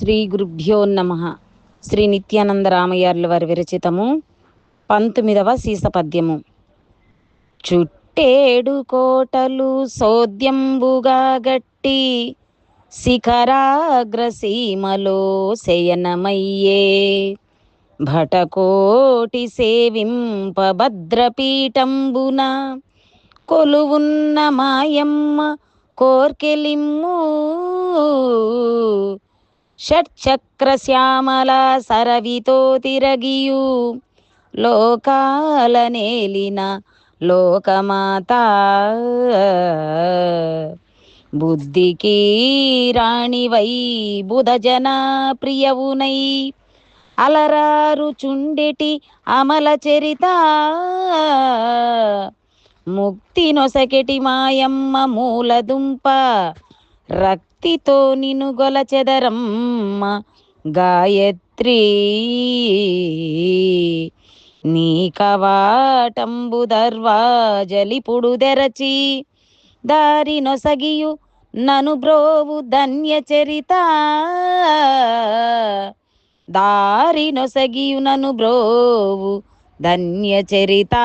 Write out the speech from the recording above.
శ్రీ గురుభ్యో నమ. శ్రీ నిత్యానంద రామయ్యార్ల వారి విరచితము పంతొమ్మిదవ సీసపద్యము చుట్టేడు కోటలు సోద్యంబుగా గట్టి శిఖరాగ్రసీమలో శయనమయ్యే. భటకోటి సేవింపభద్రపీఠంబున కొలువున్న మాయమ్మ కోర్కెలిమ్ము. షట్చక్రశ్యామల సరవితో తిరగియు. లోకాల నేలిన లోకమాత. బుద్ధికి రాణివై బుధజన ప్రియవునై. అలరారు చుండెటి అమల చరిత. ముక్తి నొసకెటి మాయమ్మ మూలదుంప. రక్తితో నిను గొలచెదరమ్మ గాయత్రి. నీ కవాటంబు దర్వాజలిపుడు తెరచి దారి నొసగియు నను బ్రోవు ధన్య చరిత. దారి నొసగియు నను బ్రోవు ధన్య చరిత.